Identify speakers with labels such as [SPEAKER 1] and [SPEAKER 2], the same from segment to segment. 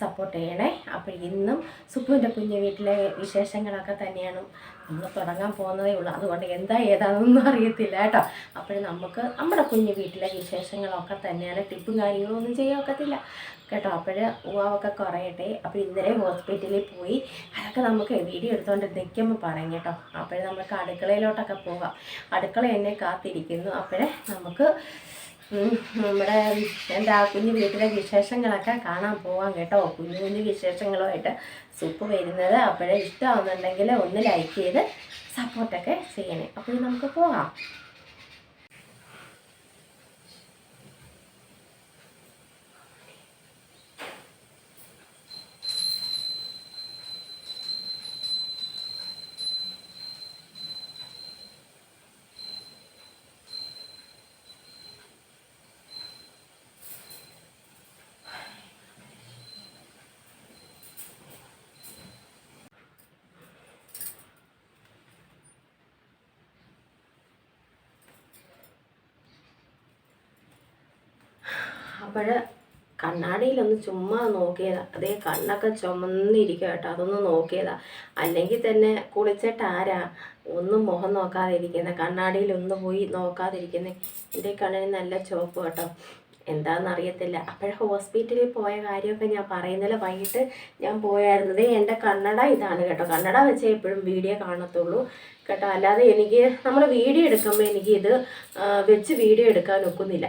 [SPEAKER 1] Support ചെയ്യണേ. അപ്പോൾ ഇന്നും സുപ്പുവിന്റെ കുഞ്ഞു വീട്ടിലെ വിശേഷങ്ങളൊക്കെ തന്നെയാണ് നമ്മൾ തുടങ്ങാൻ പോകുന്നതേ ഉള്ളൂ. അതുകൊണ്ട് എന്താ ഏതാണെന്നൊന്നും അറിയത്തില്ല കേട്ടോ. അപ്പോൾ നമുക്ക് നമ്മുടെ കുഞ്ഞു വീട്ടിലെ വിശേഷങ്ങളൊക്കെ തന്നെയാണ് ടിപ്പും കാര്യങ്ങളും ഒന്നും ചെയ്യാൻ ഒക്കത്തില്ല. കേട്ടോ അപ്പോൾ ഉവാവൊക്കെ കുറയട്ടെ. അപ്പോൾ ഇന്നലെ ഹോസ്പിറ്റലിൽ പോയി അതൊക്കെ നമുക്ക് വീഡിയോ എടുത്തുകൊണ്ട് നിൽക്കുമ്പോൾ പറയും കേട്ടോ. അപ്പോൾ നമുക്ക് അടുക്കളയിലോട്ടൊക്കെ പോകാം. അടുക്കള എന്നെ കാത്തിരിക്കുന്നു. അപ്പോൾ നമുക്ക് നമ്മുടെ ആ കുഞ്ഞു വീട്ടിലെ വിശേഷങ്ങളൊക്കെ കാണാൻ പോവാം കേട്ടോ. കുഞ്ഞു കുഞ്ഞു വിശേഷങ്ങളുമായിട്ട് സൂപ്പ് വരുന്നത് അപ്പോഴേ ഇഷ്ടമാവുന്നുണ്ടെങ്കിൽ ഒന്ന് ലൈക്ക് ചെയ്ത് സപ്പോർട്ടൊക്കെ ചെയ്യണേ. അപ്പോൾ നമുക്ക് പോകാം അപ്പോൾ കണ്ണാടിയിലൊന്ന് ചുമ്മാ നോക്കിയതാ. അതേ കണ്ണൊക്കെ ചുമന്നിരിക്കുക കേട്ടോ. അതൊന്ന് നോക്കിയതാ. അല്ലെങ്കിൽ തന്നെ കുളിച്ചിട്ട് ആരാ ഒന്നും മുഖം നോക്കാതെ ഇരിക്കുന്നത് കണ്ണാടിയിലൊന്ന് പോയി നോക്കാതിരിക്കുന്നത് എന്റെ കണ്ണിന് നല്ല ചുവപ്പ് കേട്ടോ. എന്താണെന്ന് അറിയത്തില്ല അപ്പോഴ ഹോസ്പിറ്റലിൽ പോയ കാര്യമൊക്കെ ഞാൻ പറയുന്നില്ല വൈകിട്ട് ഞാൻ പോയായിരുന്നത് എന്റെ കണ്ണട ഇതാണ് കേട്ടോ. കണ്ണട വെച്ചേ എപ്പോഴും വീഡിയോ കാണത്തുള്ളൂ കേട്ടോ. അല്ലാതെ എനിക്ക് നമ്മൾ വീഡിയോ എടുക്കുമ്പോൾ എനിക്ക് ഇത് വെച്ച് വീഡിയോ എടുക്കാൻ ഒക്കുന്നില്ല.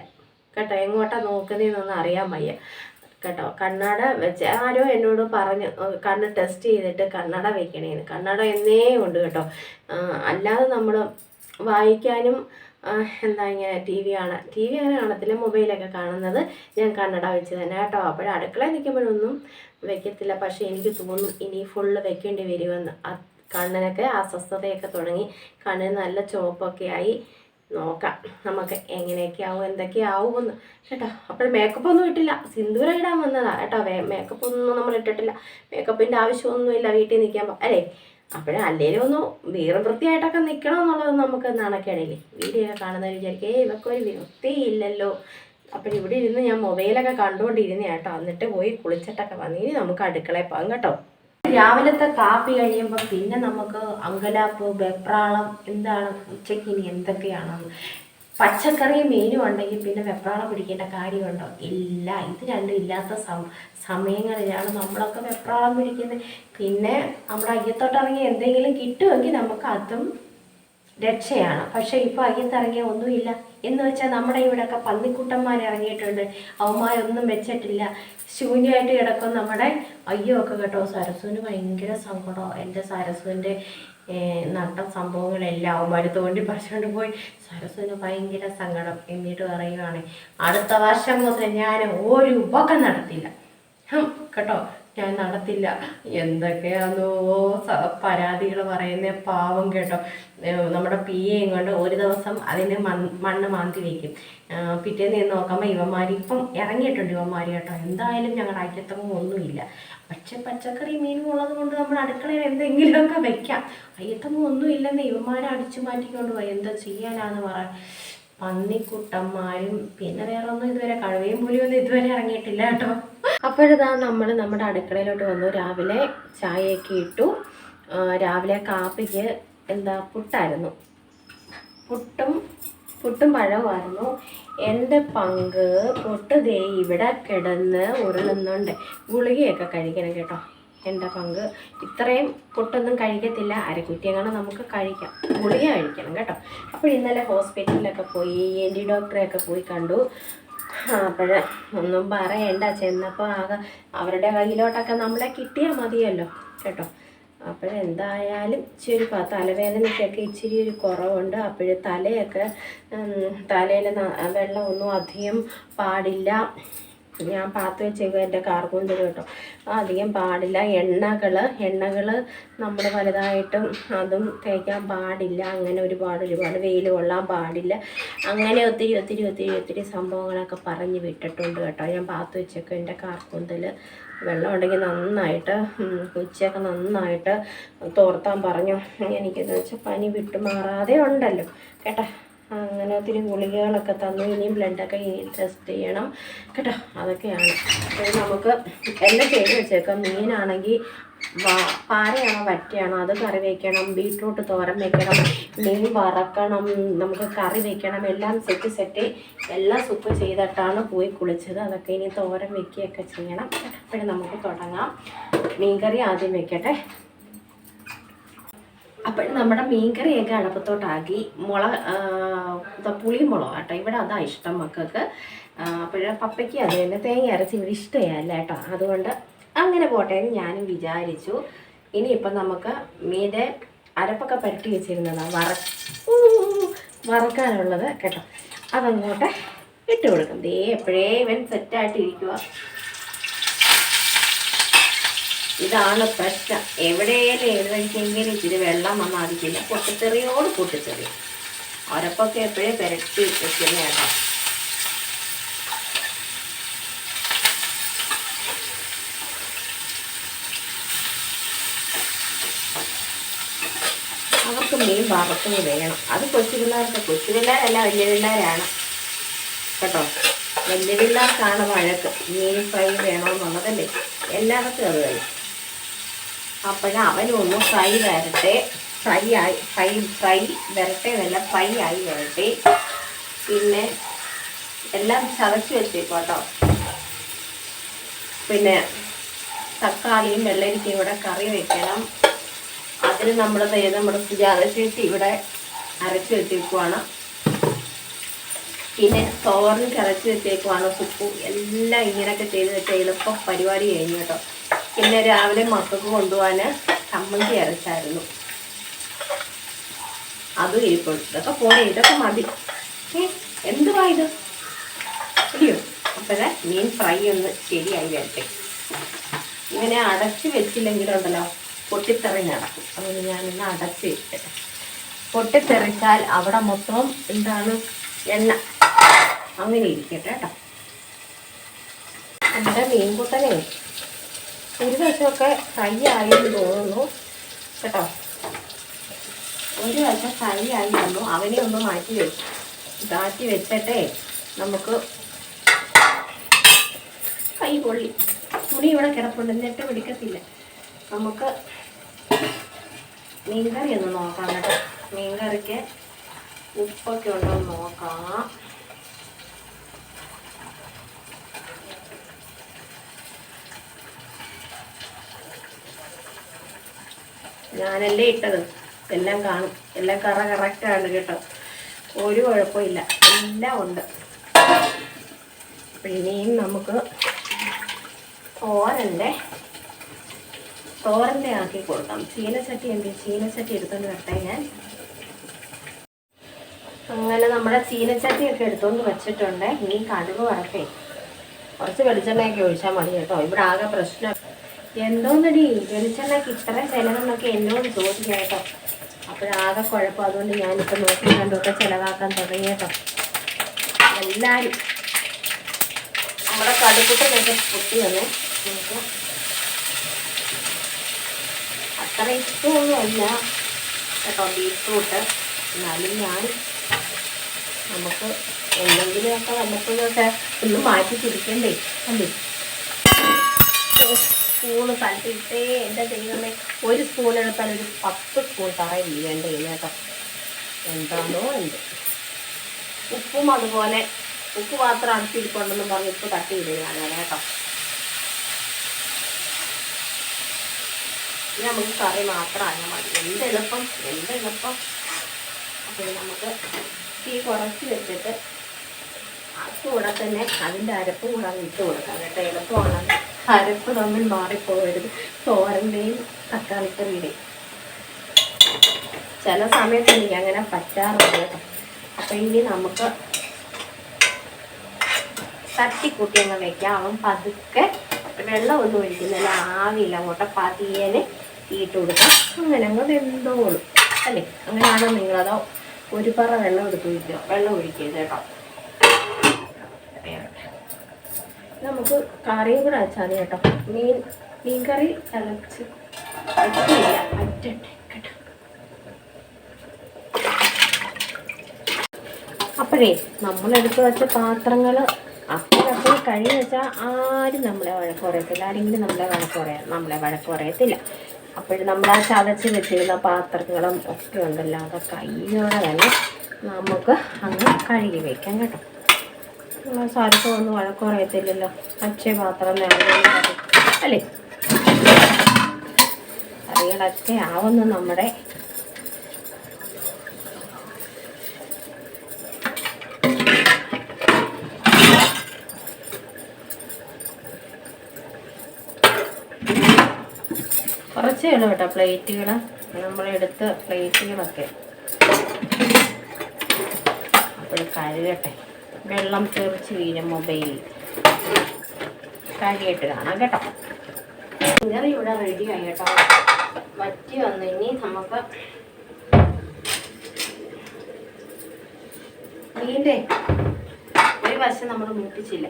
[SPEAKER 1] കേട്ടോ എങ്ങോട്ടാ നോക്കുന്നതെന്നൊന്നും അറിയാൻ വയ്യ. കേട്ടോ കണ്ണട വെച്ച് ആരോ എന്നോട് പറഞ്ഞു "ഏഹ് കണ്ണ് ടെസ്റ്റ് ചെയ്തിട്ട് കണ്ണട വെക്കണേന്ന്. കണ്ണട എന്നേ ഉണ്ട് കേട്ടോ. അല്ലാതെ നമ്മൾ വായിക്കാനും എന്താ ഇങ്ങനെ ടി വി കാണാൻ ടി വി അങ്ങനെ കാണത്തില്ല മൊബൈലൊക്കെ കാണുന്നത് ഞാൻ കണ്ണട വെച്ച് തന്നെ കേട്ടോ. അപ്പോൾ അടുക്കളയിൽ നിൽക്കുമ്പോഴൊന്നും വെക്കത്തില്ല. പക്ഷേ എനിക്ക് തോന്നും ഇനി ഫുള്ള് വെക്കേണ്ടി വരുമെന്ന്. കണ്ണിനൊക്കെ അസ്വസ്ഥതയൊക്കെ തുടങ്ങി കണ്ണിന് നല്ല ചുവപ്പൊക്കെ ആയി. നോക്കാം. നമുക്ക് എങ്ങനെയൊക്കെയാവും എന്തൊക്കെയാവും എന്തൊക്കെ ആവുമെന്ന് കേട്ടോ അപ്പോൾ മേക്കപ്പ് ഒന്നും ഇട്ടില്ല. സിന്ദൂരം ഇടാൻ വന്നതാണ് കേട്ടോ മേക്കപ്പ് ഒന്നും നമ്മൾ ഇട്ടിട്ടില്ല. മേക്കപ്പിന്റെ ആവശ്യമൊന്നുമില്ല വീട്ടിൽ നിൽക്കാൻ അല്ലേ? അപ്പോഴേ അല്ലേലും ഒന്ന് വീറും വൃത്തിയായിട്ടൊക്കെ നിൽക്കണം എന്നുള്ളത് നമുക്ക് നാണക്കേടില്ലേ? വീഡിയോ ഒക്കെ കാണുന്നവർ വിചാരിക്കും ഏ ഇവക്ക് ഒരു വൃത്തിയില്ലല്ലോ. അപ്പം ഇവിടെ ഇരുന്ന് ഞാൻ മൊബൈലൊക്കെ കണ്ടുകൊണ്ടിരുന്ന കേട്ടോ. എന്നിട്ട് പോയി കുളിച്ചിട്ടൊക്കെ വന്നു. ഇനി നമുക്ക് അടുക്കളയിൽ പോകാം കേട്ടോ. രാവിലത്തെ കാപ്പി കഴിയുമ്പോൾ പിന്നെ നമുക്ക് അങ്കലാപ്പ് വെപ്രാളം എന്താണ് ഉച്ചയ്ക്ക് ഇനി എന്തൊക്കെയാണെന്ന്. പച്ചക്കറിയും മീനും ഉണ്ടെങ്കിൽ പിന്നെ വെപ്രാളം പിടിക്കേണ്ട കാര്യമുണ്ടോ? ഇല്ല ഇത് രണ്ടും ഇല്ലാത്ത സമയങ്ങളിലാണ് നമ്മളൊക്കെ വെപ്രാളം പിടിക്കുന്നത്. പിന്നെ നമ്മുടെ അയ്യത്തോട്ടിറങ്ങി എന്തെങ്കിലും കിട്ടുമെങ്കിൽ നമുക്ക് അതും രക്ഷയാണ്. പക്ഷേ ഇപ്പോൾ അയ്യത്തിറങ്ങിയ ഒന്നുമില്ല. എന്ന് വെച്ചാൽ നമ്മുടെ ഇവിടെയൊക്കെ പന്നിക്കുട്ടന്മാർ ഇറങ്ങിയിട്ടുണ്ട്. അവന്മാരൊന്നും വെച്ചിട്ടില്ല. ശൂന്യമായിട്ട് കിടക്കും നമ്മുടെ അയ്യോ ഒക്കെ കേട്ടോ. സരസുവിന് ഭയങ്കര സങ്കടം. എന്റെ സരസുവിന്റെ നട്ട സംഭവങ്ങളെല്ലാം അവന്മാർ തോണ്ടി പറിച്ചുകൊണ്ട് പോയി. സരസുവിന് ഭയങ്കര സങ്കടം. എന്നിട്ട് പറയുവാണ് അടുത്ത വർഷം മുതൽ ഞാൻ ഒരു ഉപക്കം നടത്തില്ല. കേട്ടോ. ഞാൻ നടത്തില്ല. എന്തൊക്കെയാണോ പരാതികൾ പറയുന്ന പാവം കേട്ടോ. നമ്മുടെ പി എയും കൊണ്ട് ഒരു ദിവസം അതിന് മണ്ണ് മാന്തി വയ്ക്കും പിറ്റേന്ന് ചെന്ന് നോക്കുമ്പോൾ ഇവന്മാർ ഇപ്പം ഇറങ്ങിയിട്ടുണ്ട് ഇവന്മാർ കേട്ടോ. എന്തായാലും ഞങ്ങളുടെ അയ്യത്തങ്ങും ഒന്നുമില്ല. പക്ഷെ പച്ചക്കറി മീനും ഉള്ളത് കൊണ്ട് നമ്മൾ അടുക്കളയിൽ എന്തെങ്കിലുമൊക്കെ വെക്കാം. അയ്യത്തങ്ങും ഒന്നും ഇല്ലെന്ന് ഇവന്മാരെ അടിച്ചു മാറ്റിക്കൊണ്ട് പോയി. എന്താ ചെയ്യാനാന്ന് പറ. പന്നിക്കുട്ടന്മാരും പിന്നെ വേറെ ഒന്നും ഇതുവരെ കഴുകയും പുലിയൊന്നും ഇതുവരെ ഇറങ്ങിയിട്ടില്ല കേട്ടോ. അപ്പോഴിതാ നമ്മൾ നമ്മുടെ അടുക്കളയിലോട്ട് വന്നു. രാവിലെ ചായയൊക്കെ ഇട്ടു. രാവിലെ കാപ്പിക്ക് എന്താ പുട്ടായിരുന്നു. പുട്ടും പുട്ടും പഴവുമായിരുന്നു. എന്റെ പങ്ക് പൊട്ട് ദേ ഇവിടെ കിടന്ന് ഉരുളുന്നുണ്ട്. ഗുളികയൊക്കെ കഴിക്കണം കേട്ടോ. എന്റെ പങ്ക്. ഇത്രയും പൊട്ടൊന്നും കഴിക്കത്തില്ല. അരക്കുറ്റിയെങ്ങനെ നമുക്ക് കഴിക്കാം. ഗുളിക കഴിക്കണം കേട്ടോ. അപ്പോൾ ഇന്നലെ ഹോസ്പിറ്റലിലൊക്കെ പോയി എൻ ഡി ഡോക്ടറെയൊക്കെ പോയി കണ്ടു. അപ്പോൾ ഒന്നും പറയണ്ട. ചെന്നപ്പോൾ ആകെ അവരുടെ കയ്യിലോട്ടൊക്കെ നമ്മളെ കിട്ടിയാൽ മതിയല്ലോ കേട്ടോ. അപ്പോഴെന്തായാലും ഇച്ചിരി തലവേദനയ്ക്കൊക്കെ ഇച്ചിരി ഒരു കുറവുണ്ട്. അപ്പോഴ് തലയൊക്കെ തലയിൽ വെള്ളമൊന്നും അധികം പാടില്ല. ഞാൻ പാത്ത് വെച്ചേക്കും എന്റെ കാർക്കൂന്തൽ കേട്ടോ. അധികം പാടില്ല. എണ്ണകൾ എണ്ണകൾ നമ്മൾ വലുതായിട്ടും അതും തേക്കാൻ പാടില്ല. അങ്ങനെ ഒരുപാട് ഒരുപാട് വെയിൽ കൊള്ളാൻ പാടില്ല. അങ്ങനെ ഒത്തിരി ഒത്തിരി ഒത്തിരി ഒത്തിരി സംഭവങ്ങളൊക്കെ പറഞ്ഞ് വിട്ടിട്ടുണ്ട് കേട്ടോ. ഞാൻ പാത്ത് വെച്ചേക്കും എന്റെ കാർക്കൂന്തൽ വെള്ളം ഉണ്ടെങ്കിൽ നന്നായിട്ട് ഉച്ചയൊക്കെ നന്നായിട്ട് തോർത്താൻ പറഞ്ഞു. എനിക്കെന്ന് വെച്ചാൽ പനി വിട്ടുമാറാതെ ഉണ്ടല്ലോ. കേട്ടോ? അങ്ങനെ ഒത്തിരി ഗുളികകളൊക്കെ തന്നു. ഇനിയും ബ്ലഡൊക്കെ ടെസ്റ്റ് ചെയ്യണം കേട്ടോ. അതൊക്കെയാണ്. അപ്പോൾ നമുക്ക് എല്ലാം ചെയ്ത് വെച്ചേക്കാം. മീനാണെങ്കിൽ പാരയാണോ വറ്റയാണോ? അത് കറി വയ്ക്കണം ബീട്രൂട്ട് തോരം വെക്കണം. മീൻ വറക്കണം. നമുക്ക് കറി വെക്കണം. എല്ലാം സെറ്റ് സെറ്റ് എല്ലാം സുപ്പ് ചെയ്തിട്ടാണ് പോയി കുളിച്ചത്. അതൊക്കെ ഇനി തോരം വെക്കുകയൊക്കെ ചെയ്യണം. അപ്പോഴും നമുക്ക് തുടങ്ങാം. മീൻകറി ആദ്യം വെക്കട്ടെ. അപ്പോൾ നമ്മുടെ മീൻകറിയൊക്കെ അടുപ്പത്തോട്ടാക്കി മുള പുളിമുളക് കേട്ടോ ഇവിടെ അതാ ഇഷ്ടം മക്കൾക്ക്. അപ്പോൾ പപ്പയ്ക്ക് അത് തന്നെ തേങ്ങ അരച്ച് ഇവിടെ ഇഷ്ടമല്ല കേട്ടോ. അതുകൊണ്ട് അങ്ങനെ പോട്ടെ എന്ന് ഞാനും വിചാരിച്ചു. ഇനിയിപ്പം നമുക്ക് മീന്റെ അരപ്പൊക്കെ പരട്ടി വെച്ചിരുന്നതാണ് വറ വറക്കാനുള്ളത് കേട്ടോ. അതങ്ങോട്ട് ഇട്ട് കൊടുക്കും. ദേ എപ്പോഴേ ഇവൻ സെറ്റായിട്ട് ഇരിക്കുക ഇതാണ് പ്രശ്നം. എവിടെയെങ്കിലും വഴിക്കെങ്കിലും ഇച്ചിരി വെള്ളം വന്നാതിരിക്കില്ല പൊട്ടിത്തെറിയോട് പൊട്ടിത്തെറി. അവരപ്പൊക്കെ എപ്പോഴും പെരട്ടി വെക്കുന്ന അവർക്ക് മീൻ വറുത്തത് വേണം. അത് കൊച്ചു പിള്ളേർക്ക്. കൊച്ചു പിള്ളേരല്ല വലിയ പിള്ളേരാണ്. കേട്ടോ? വലിയ പിള്ളേർക്കാണ് വഴക്ക്. മീൻ ഫ്രൈ വേണമെന്നുള്ളതല്ലേ എല്ലാവർക്കും അത് തന്നെ അപ്പോഴും അവനൊന്ന് ഫ്രൈ വരട്ടെ. ഫ്രൈ ആയി ഫ്രൈ ഫ്രൈ വരട്ടെ എന്നല്ല ഫ്രൈ ആയി വരട്ടെ. പിന്നെ എല്ലാം ചതച്ച് വെച്ചേക്കോട്ടോ പിന്നെ തക്കാളിയും വെള്ളരിക്കയും ഇവിടെ കറി വെക്കണം. അതിന് നമ്മൾ നമ്മുടെ സുജാത ചേച്ചി ഇവിടെ അരച്ച് വെച്ചേക്കുവാണ്. പിന്നെ തോരൻ കരച്ച് വെച്ചേക്കുവാണ് സുപ്പു. എല്ലാം ഇങ്ങനെയൊക്കെ ചെയ്ത് വെച്ചാൽ എളുപ്പം പരിപാടി കഴിഞ്ഞു കേട്ടോ. പിന്നെ രാവിലെ മക്കൾക്ക് കൊണ്ടുപോകാൻ ചമ്മന്തി അരച്ചായിരുന്നു. അതും ഇരിപ്പുണ്ട്. ഇതൊക്കെ പോരെ ഇതൊക്കെ മതി. എന്തുവാ ഇത്? ഇല്ലയോ അപ്പോഴേ മീൻ ഫ്രൈ ഒന്ന് ശരിയായി വരട്ടെ. ഇങ്ങനെ അടച്ച് വെച്ചില്ലെങ്കിലുണ്ടല്ലോ പൊട്ടിത്തെറി നടക്കും. അതുകൊണ്ട് ഞാനിന്ന് അടച്ച് വെച്ചിട്ട് പൊട്ടിത്തെറിച്ചാൽ അവിടെ മൊത്തം എന്താണ് എണ്ണ. അങ്ങനെ ഇരിക്കട്ടെ കേട്ടോ. നമ്മുടെ മീൻകുട്ടനെ. ഒരു വശമൊക്കെ ഫ്രൈ ആയെന്ന് തോന്നുന്നു. കേട്ടോ? ഒരു വശം ഫ്രൈ ആയി വന്നു. അവനെ ഒന്ന് മാറ്റി വെച്ചു മാറ്റി വെച്ചിട്ടേ നമുക്ക് കൈ പൊള്ളി. തുണി ഇവിടെ കിടപ്പുണ്ട്. എന്നിട്ട് പിടിക്കത്തില്ല. നമുക്ക് മീൻകറി ഒന്ന് നോക്കാം കേട്ടോ. മീൻകറിക്ക് ഉപ്പൊക്കെ ഉണ്ടോ നോക്കാം. ഞാനല്ലേ ഇട്ടത്? എല്ലാം കാണും. എല്ലാം കറ കറക്റ്റാണ് കേട്ടോ. ഒരു കുഴപ്പമില്ല എല്ലാം ഉണ്ട്. പിന്നെയും നമുക്ക് തോരന്റെ തോരന്റെ ആക്കി കൊടുക്കാം. ചീനച്ചട്ടി എന്ത്? ചീനച്ചട്ടി എടുത്തോണ്ട് വരട്ടെ ഞാൻ. അങ്ങനെ നമ്മുടെ ചീനച്ചട്ടിയൊക്കെ എടുത്തോണ്ട് വെച്ചിട്ടുണ്ട്. ഇനി കടുക് വറക്കേ. കുറച്ച് വെളിച്ചെണ്ണയൊക്കെ ഒഴിച്ചാൽ മതി കേട്ടോ. ഇവിടെ ആകെ പ്രശ്നം എന്തോന്നടി? വെളിച്ചെണ്ണയ്ക്ക് ഇത്ര ചിലവെന്നൊക്കെ എന്നോട് ചോദിക്കാം കേട്ടോ. അപ്പോഴാകെ കുഴപ്പം. അതുകൊണ്ട് ഞാനിപ്പോൾ നോക്കി കണ്ടൊക്കെ ചിലവാക്കാൻ തുടങ്ങി കേട്ടോ. എല്ലാവരും നമ്മുടെ കടുക്കുട്ടനൊക്കെ പൊട്ടി വന്നേ. നമുക്ക് അത്ര ഇഷ്ടമൊന്നുമല്ല കേട്ടോ ബീറ്റ്റൂട്ട്. എന്നാലും ഞാൻ നമുക്ക് എന്തെങ്കിലുമൊക്കെ വല്ലപ്പോഴൊക്കെ ഒന്ന് മാറ്റി തിരിക്കണ്ടേ അല്ലേ? സ്പൂണ് കണ്ടിട്ടേ എന്റെ ദൈവമേ ഒരു സ്പൂൺ എടുത്താൽ ഒരു പത്ത് സ്പൂൺ തറയില്ല വീഴേണ്ട ഇതിനേട്ടോ എന്താണോ എന്ത്. ഉപ്പും അതുപോലെ ഉപ്പ് മാത്രം അടുത്തിരിപ്പുണ്ടെന്ന് പറഞ്ഞ് ഉപ്പ് തട്ടിയിടുകയാണ് ഞാൻ കേട്ടോ. ഇനി നമുക്ക് കറി മാത്രമാണ് മതി. എന്ത് എളുപ്പം എന്ത് എളുപ്പം. അപ്പോൾ നമുക്ക് തീ കുറച്ച് വെച്ചിട്ട് അത് കൂടെ തന്നെ അതിന്റെ അരപ്പ് കൂടെ ഇട്ട് കൊടുക്കാം കേട്ടോ. എളുപ്പമാണ് അരപ്പ് തമ്മിൽ മാറിപ്പോകരുത്. തോരന്റെയും തക്കാളിക്കറിയുടെയും ചില സമയത്ത് എനിക്ക് അങ്ങനെ പറ്റാറുണ്ട് കേട്ടോ. അപ്പം ഇനി നമുക്ക് തട്ടിക്കൂട്ടി അങ്ങ് വെക്കാം. അവൻ പതുക്കെ വെള്ളം ഒന്നും ഒഴിക്കുന്നില്ല. ആവിയില്ല. അങ്ങോട്ട് പതിയനെ തീയിട്ട് കൊടുക്കാം. അങ്ങനെ അങ്ങ് വെന്തോളും. അല്ലേ? അങ്ങനെയാണോ നിങ്ങളതോ? ഒരു പറ വെള്ളം എടുത്ത് ഒഴിക്കുക. വെള്ളം ഒഴിക്കരുത് കേട്ടോ വേവട്ടെ. നമുക്ക് കറിയും കൂടെ വെച്ചാൽ മതി കേട്ടോ. മീൻ മീൻ കറി തിളച്ച് പറ്റില്ല പറ്റട്ടെ കേട്ടോ. അപ്പോഴേ നമ്മളെടുത്ത് വെച്ച പാത്രങ്ങൾ അപ്പോഴപ്പോൾ കഴിഞ്ഞ് വെച്ചാൽ ആരും നമ്മളെ വഴക്ക് പറയത്തില്ല. ആരെങ്കിലും നമ്മളെ വഴക്ക് പറയാം നമ്മളെ വഴക്ക് പറയത്തില്ല. അപ്പോൾ നമ്മൾ ആ ചതച്ച് വെച്ചിരുന്ന പാത്രങ്ങളും ഒക്കെ ഉണ്ടല്ലോ. അതൊക്കെ കയ്യോടെ തന്നെ നമുക്ക് അങ്ങ് കഴുകി വെക്കാം കേട്ടോ. സാരക്കും ഒന്നും വഴക്ക് പറയത്തില്ലല്ലോ അക്ഷയ പാത്രം നേരം അല്ലേ? കറികളൊക്കെ ആവുന്നു നമ്മുടെ. കുറച്ചേ ഉള്ളൂ കേട്ടോ പ്ലേറ്റുകൾ നമ്മളെടുത്ത് പ്ലേറ്റുകളൊക്കെ. അപ്പോൾ കഴുകട്ടെ. വെള്ളം തെറിച്ച് വീഴും മൊബൈൽ. കാര്യമായിട്ട് കാണാം കേട്ടോ. കറി ഇവിടെ റെഡി ആയി കേട്ടോ. വറ്റി വന്നു ഇനി നമുക്ക് മീന്റെ ഒരു വശം നമ്മൾ മുട്ടിച്ചില്ല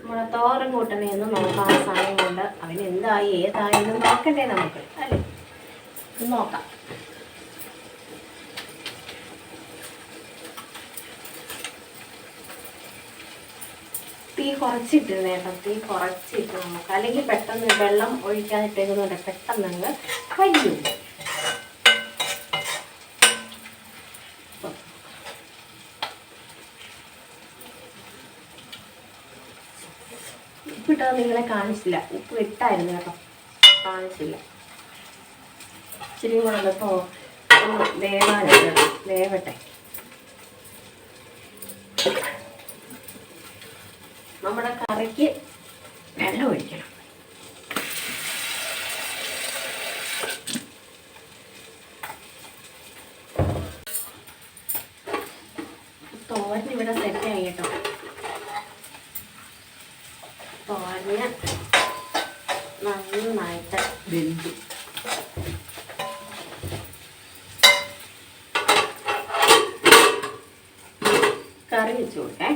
[SPEAKER 1] നമ്മളെ തോരൻ കൂട്ടണേ എന്ന് നോക്കാം. സമയം കൊണ്ട് അവൻ എന്തായി ഏതായി എന്ന് നോക്കണ്ടേ നമുക്ക്. അല്ലേ? നോക്കാം. തീ കുറച്ചിട്ട് കേട്ടോ തീ കുറച്ചിട്ട് നമുക്ക്. അല്ലെങ്കിൽ പെട്ടെന്ന് വെള്ളം ഒഴിക്കാതിട്ടേക്കുന്നുണ്ട് പെട്ടെന്ന് അങ്ങ് കരിയും ഉപ്പിട്ടത് നിങ്ങളെ കാണിച്ചില്ല. ഉപ്പ് ഇട്ടായിരുന്നു കേട്ടോ. കാണിച്ചില്ല. ഇച്ചിരി കൂടെ ഉള്ളപ്പോൾ വേവാനുണ്ട് വേവട്ടെ. നമ്മുടെ കറിക്ക് വെള്ളം ഒഴിക്കണം. തോരൻ ഇവിടെ സെറ്റായി കേട്ടോ. തോരന് നന്നായിട്ട് വെന്തു. കറി വെച്ച് കൊടുക്കേ.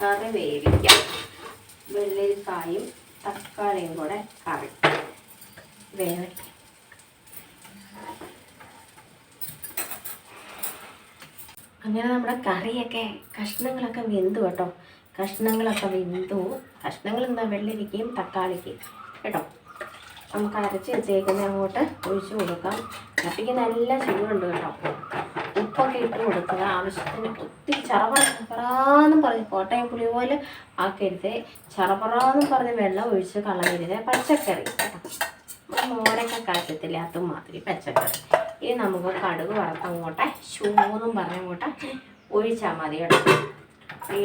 [SPEAKER 1] കറി വേവിക്കാം. വെള്ളരിക്കായും തക്കാളിയും കൂടെ കറി. വേവട്ടെ. അങ്ങനെ നമ്മുടെ കറിയൊക്കെ കഷ്ണങ്ങളൊക്കെ വെന്തു കേട്ടോ. കഷ്ണങ്ങളൊക്കെ വെന്തു. കഷ്ണങ്ങൾ എന്താ? വെള്ളരിക്കയും തക്കാളിക്കയും കേട്ടോ? നമുക്ക് അരച്ച് വെച്ചേക്കുന്ന അങ്ങോട്ട് ഒഴിച്ചു കൊടുക്കാം. കപ്പിക്ക് നല്ല ചൂടുണ്ട് കേട്ടോ. ഉപ്പൊക്കെ ഇട്ട് കൊടുക്കുക ആവശ്യത്തിന് ഒത്തിരി ചറപറ ചറപറാന്നും പറഞ്ഞ് കോട്ടയം പുളി പോലെ ആക്കരുത് ചറപറാന്നും പറഞ്ഞ് വെള്ളം ഒഴിച്ച് കളയരുത് പച്ചക്കറി. മോരൊക്കെ കാറ്റത്തില്ല അതും മാതിരി പച്ചക്കറി. ഇനി നമുക്ക് കടുക് വറുത്തങ്ങോട്ടെ ചൂന്നും പറഞ്ഞങ്ങോട്ടെ ഒഴിച്ചാൽ മതി കേട്ടോ.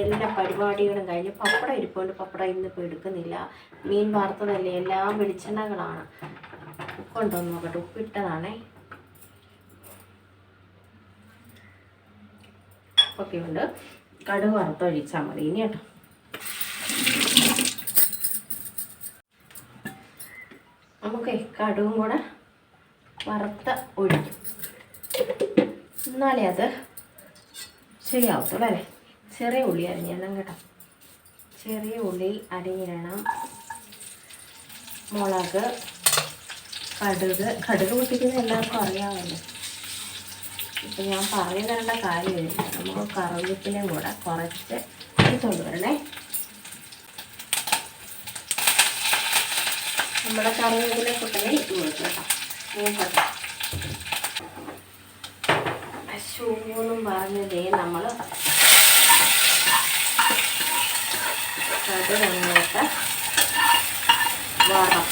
[SPEAKER 1] എല്ലാ പരിപാടികളും കഴിഞ്ഞ് പപ്പടം ഇരിപ്പുണ്ട്. പപ്പടം ഇന്നിപ്പോൾ എടുക്കുന്നില്ല. മീൻ വറുത്തതല്ലേ? എല്ലാം വെളിച്ചെണ്ണകളാണ്. ഉപ്പുണ്ടോ നോക്കട്ടെ. ഉപ്പിട്ടതാണേ. ഒക്കെ ഉണ്ട്. കടുക് വറുത്തൊഴിച്ചാൽ മതി. ഇനി കേട്ടോ. നമുക്കേ കടുകും കൂടെ വറുത്ത ഒഴിക്കും. എന്നാലേ അത് ശരിയാവത്തുള്ളൂ അല്ലേ? ചെറിയ ഉള്ളി അരിഞ്ഞിടണം കേട്ടോ. ചെറിയ ഉള്ളി അരിഞ്ഞിടണം. മുളക് കടുക് കടുക് പൊട്ടിക്കുന്നത് എല്ലാവർക്കും അറിയാമല്ലോ. ഇപ്പം ഞാൻ പറഞ്ഞു തരേണ്ട കാര്യമില്ല നമുക്ക് കറിവേപ്പിലയും കൂടെ കുറച്ച് എടുത്തുകൊണ്ട് വരണേ. നമ്മുടെ കറിവേപ്പില കുട്ടനെ ഇട്ട് കൊടുക്കും കേട്ടോ. മൂക്കട്ടെ പറഞ്ഞതേ നമ്മൾ അത് അങ്ങോട്ട് വറം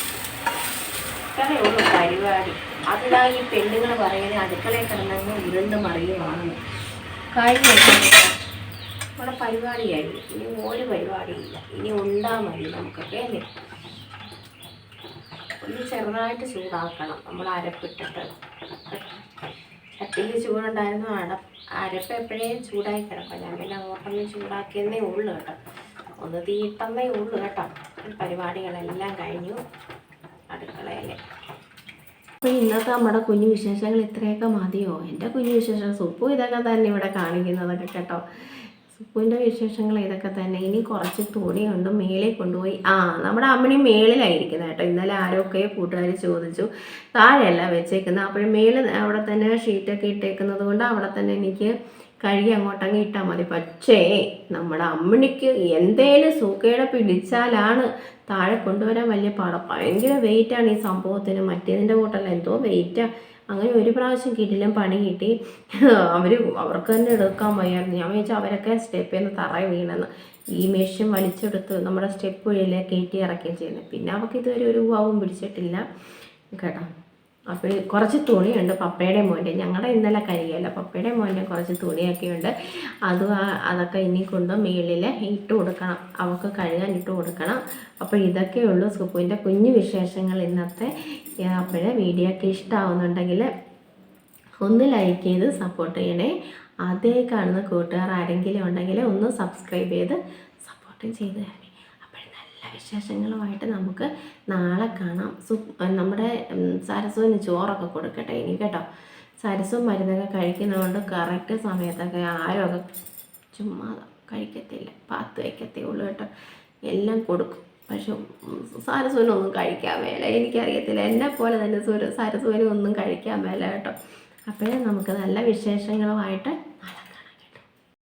[SPEAKER 1] ഇത്രയേ ഉള്ളൂ പരിപാടി. അതിലാ ഈ പെണ്ണുങ്ങൾ പറയുന്നത് അടുക്കളയിൽ കിടന്നങ്ങ് ഉരുണ്ട് മറിയുമാണ് കഴിഞ്ഞ നമ്മുടെ പരിപാടിയായി ഇനി ഒരു പരിപാടിയില്ല. ഇനി ഉണ്ടാ മതി നമുക്കൊക്കെ അല്ലേ? ഒന്ന് ചെറുതായിട്ട് ചൂടാക്കണം. നമ്മൾ അരപ്പിട്ടിട്ട്. ചട്ടിക്ക് ചൂടുണ്ടായിരുന്നു. അട അരപ്പ് എപ്പോഴേ ചൂടായി കിടക്കാം. ഞാൻ പിന്നെ അങ്ങോട്ടൊന്ന് ചൂടാക്കിയെന്നേ ഉള്ളു കേട്ടോ. ഒന്ന് തീട്ടെന്നേ ഉള്ളു കേട്ടോ. പരിപാടികളെല്ലാം കഴിഞ്ഞു അടുക്കളയിലെ. അപ്പോൾ ഇന്നത്തെ നമ്മുടെ കുഞ്ഞു വിശേഷങ്ങൾ ഇത്രയൊക്കെ മതിയോ? എന്റെ കുഞ്ഞു വിശേഷം സുപ്പു ഇതൊക്കെ തന്നെ ഇവിടെ കാണിക്കുന്നതൊക്കെ കേട്ടോ. സുപ്പുവിന്റെ വിശേഷങ്ങൾ ഇതൊക്കെ തന്നെ. ഇനി കുറച്ച് തുണിയുണ്ട് മേളിൽ കൊണ്ടുപോയി. ആ നമ്മുടെ അമ്മണി മേളിലായിരിക്കുന്നത് കേട്ടോ. ഇന്നലെ ആരൊക്കെ കൂട്ടുകാർ ചോദിച്ചു. താഴെയല്ല വെച്ചേക്കുന്നത്. അപ്പോഴും മേളിൽ അവിടെ തന്നെ ഷീറ്റൊക്കെ ഇട്ടേക്കുന്നത് കൊണ്ട് അവിടെ തന്നെ എനിക്ക് കഴുകി അങ്ങോട്ടങ്ങ് ഇട്ടാൽ മതി. പക്ഷേ നമ്മുടെ അമ്മിണിക്ക് എന്തേലും സൂക്കേടെ പിടിച്ചാലാണ് താഴെ കൊണ്ടുവരാൻ വലിയ പാടം. ഭയങ്കര വെയിറ്റാണ് ഈ സംഭവത്തിന്. മറ്റേതിന്റെ കൂട്ടല്ല എന്തോ വെയിറ്റാണ് അങ്ങനെ ഒരു പ്രാവശ്യം കിട്ടിലും പണി കിട്ടി. അവർ അവർക്ക് തന്നെ എടുക്കാൻ വയ്യായിരുന്നു. ഞാൻ വിചാരിച്ചു അവരൊക്കെ സ്റ്റെപ്പിൽ നിന്ന് തറ വീണെന്ന്. ഈ മെഷീൻ വലിച്ചെടുത്ത് നമ്മുടെ സ്റ്റെപ്പ് വഴിയിലെ കയറ്റി ഇറക്കുകയും ചെയ്യുന്നത് പിന്നെ അവർക്ക് ഇതുവരെ ഒരു ഭാവം പിടിച്ചിട്ടില്ല. കേട്ടോ. അപ്പോൾ കുറച്ച് തുണിയുണ്ട് പപ്പയുടെ മോന്റെ. ഞങ്ങളുടെ ഇന്നലെ കരിയല്ല പപ്പയുടെ മോന്റെ കുറച്ച് തുണിയൊക്കെ ഉണ്ട് അത് അതൊക്കെ ഇനി കൊണ്ട് മേളിൽ ഇട്ട് കൊടുക്കണം. അവൾക്ക് കഴുകാൻ ഇട്ട് കൊടുക്കണം. അപ്പോൾ ഇതൊക്കെയുള്ളൂ സുപ്പുവിന്റെ കുഞ്ഞു വിശേഷങ്ങൾ ഇന്നത്തെ അപ്പോൾ വീഡിയോ ഒക്കെ ഇഷ്ടമാവുന്നുണ്ടെങ്കിൽ ഒന്ന് ലൈക്ക് ചെയ്ത് സപ്പോർട്ട് ചെയ്യണേ. അതേ കാണുന്ന കൂട്ടുകാർ ആരെങ്കിലും ഉണ്ടെങ്കിൽ ഒന്ന് സബ്സ്ക്രൈബ് ചെയ്ത് സപ്പോർട്ടും ചെയ്ത് തരണേ. നല്ല വിശേഷങ്ങളുമായിട്ട് നമുക്ക് നാളെ കാണാം. സു നമ്മുടെ സരസുവിന് ചോറൊക്കെ കൊടുക്കട്ടെ ഇനി കേട്ടോ. സരസും മരുന്നൊക്കെ കഴിക്കുന്നതുകൊണ്ട് കറക്റ്റ് സമയത്തൊക്കെ ആരൊക്കെ ചുമ്മാ കഴിക്കത്തില്ല. പാത്ത് വയ്ക്കത്തേ ഉള്ളൂ കേട്ടോ. എല്ലാം കൊടുക്കും. പക്ഷെ സരസുവിനൊന്നും കഴിക്കാൻ മേല. എനിക്കറിയത്തില്ല. എന്നെ പോലെ തന്നെ സുര സരസുവിനൊന്നും കഴിക്കാൻ മേല കേട്ടോ. അപ്പോഴേ നമുക്ക് നല്ല വിശേഷങ്ങളുമായിട്ട്